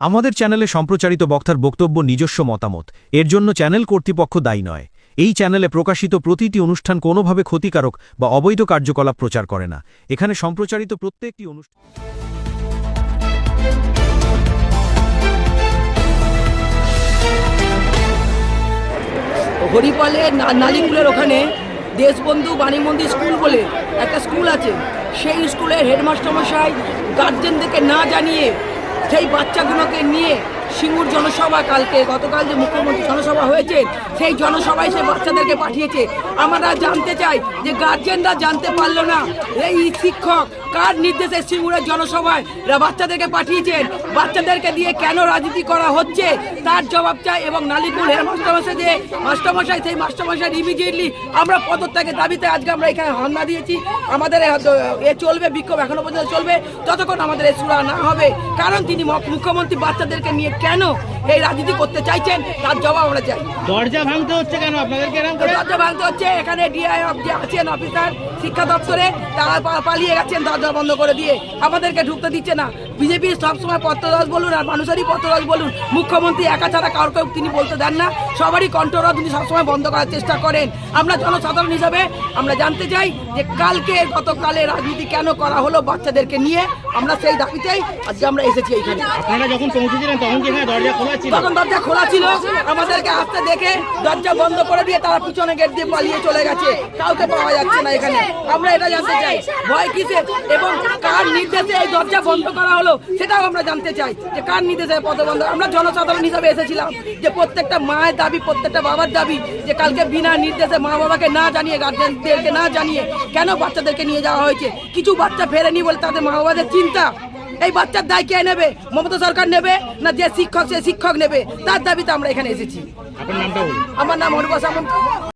আমাদের চ্যানেলে সম্প্রচারিত বক্তার বক্তব্য নিজস্ব মতামত। এর জন্য চ্যানেল কর্তৃপক্ষ দায়ী নয়। এই চ্যানেলে প্রকাশিত প্রতিটি অনুষ্ঠান কোনোভাবে ক্ষতিকারক বা অবৈধ কার্যকলাপ প্রচার করে না। এখানে সম্প্রচারিত প্রত্যেকটি অনুষ্ঠান হরিপালে নালিকুলের ওখানে দেশবন্ধু বাণীমন্দির স্কুল বলে একটা স্কুল আছে। সেই স্কুলের হেডমাস্টারমশাই গার্জেনদেরকে না জানিয়ে সেই বাচ্চাগুলোকে নিয়ে সিঙ্গুর জনসভা কালকে, গতকাল যে মুখ্যমন্ত্রী জনসভা হয়েছে, সেই জনসভায় সে বাচ্চাদেরকে পাঠিয়েছে। আমরা জানতে চাই যে গার্জেনরা জানতে পারল না এই শিক্ষক কার নির্দেশে সিঙ্গুরের জনসভায় বাচ্চাদেরকে পাঠিয়েছেন। বাচ্চাদেরকে দিয়ে কেন রাজনীতি করা হচ্ছে? তার জবাব চাই এবং নালিকুল হেড মাস্টারমশাই যে মাস্টারমশাই, সেই মাস্টারমশাই ইমিডিয়েটলি আমরা পদত্যাগের দাবিতে আজকে আমরা এখানে হামলা দিয়েছি। আমাদের এ চলবে, বিক্ষোভ এখনও পর্যন্ত চলবে। ততক্ষণ আমাদের এ সুরা না হবে। কারণ তিনি মুখ্যমন্ত্রী বাচ্চাদেরকে নিয়ে কেন? এই রাজনীতি করতে চাইছেন তার জবাব আমরা চাই। দরজা ভাঙতে হচ্ছে কেন? আপনাদেরকে এরকম করে দরজা ভাঙতে হচ্ছে এখানে ডিআই যে আছেন অফিসার শিক্ষা দপ্তরে তারা পালিয়ে গেছেন দরজা বন্ধ করে দিয়ে। আমাদেরকে ঢুকতে দিচ্ছে না। বিজেপি সবসময় পত্ররস বলুন আর মানুষেরই পত্ররস বলুন। মুখ্যমন্ত্রী একা ছাড়া কাউকে তিনি বলতে দেন না। সবারই কণ্ঠরস তিনি সবসময় বন্ধ করার চেষ্টা করেন। আমরা জনসাধারণ হিসাবে আমরা জানতে চাই যে কালকে গতকালে রাজনীতি কেন করা হলো বাচ্চাদেরকে নিয়ে। আমরা সেই দাবিতেই আজকে আমরা এসেছি এইখানে। আপনারা যখন পৌঁছেছিলেন তখন কি দরজা খোলা ছিল? তখন দরজা খোলা ছিল। আমাদেরকে আসতে দেখে দরজা বন্ধ করে দিয়ে তারা পিছনে গেট দিয়ে পালিয়ে চলে গেছে। কাউকে পাওয়া যাচ্ছে না এখানে। আমরা এটা জানতে চাই। ভয় কিসে এবং কার নির্দেশে এই দরজা বন্ধ করা হলো? সেটাও আমরা জানতে চাই যে কার নির্দেশে পদ বন্ধ আমরা জনসাধারণ হিসাবে এসেছিলাম যে প্রত্যেকটা মায়ের দাবি প্রত্যেকটা বাবার দাবি যে কালকে বিনা নির্দেশে মা বাবাকে না জানিয়ে গার্জেনদেরকে না জানিয়ে কেন বাচ্চাদেরকে নিয়ে যাওয়া হয়েছে? কিছু বাচ্চা ফেরেনি বলে তাদের মা বাবাদের চিন্তা। এই বাচ্চার দায় কে নেবে? মমতা সরকার নেবে না যে শিক্ষক সে শিক্ষক নেবে? তার দাবিতে আমরা এখানে এসেছি। আমার নাম অনুপা সামন্ত।